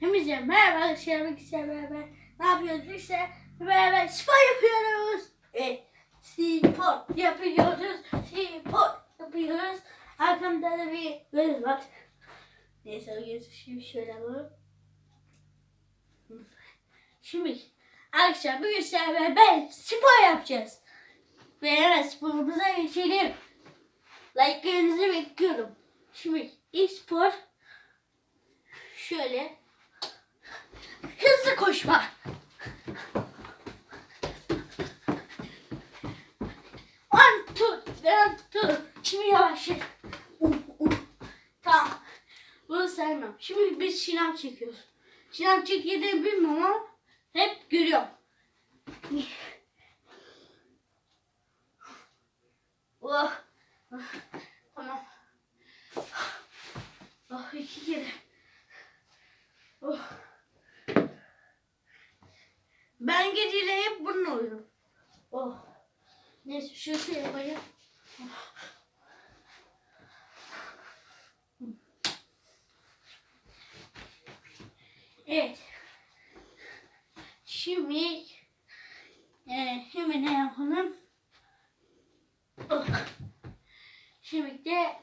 Hepinize merhaba arkadaşlar. Arkadaşlar beraber ne yapıyoruz? İşte beraber spor yapıyoruz. Evet. Spor yapıyoruz. Spor yapıyoruz. Arkamda da bir göz var. Neyse o gözü şimdi şöyle alalım. Şimdi arkadaşlar bugün sizlerle beraber spor yapacağız. Ve hemen sporumuza geçelim. Like'larınızı bekliyorum. Şimdi ilk spor şöyle koşma. One, two, one, two. Şimdi yavaş. Uh, uh. Tamam. Bunu saymam. Şimdi biz şınav çekiyoruz. Şınav çekiyor bilmiyorum ama hep görüyorum. Oh. oh. Tamam. Oh iki kere. Oh. Ben geceleri hep bununla uyurum. Oh. Neyse şey yapayım. Evet. Şimdi e, şimdi ne yapalım? Oh. Şimdi de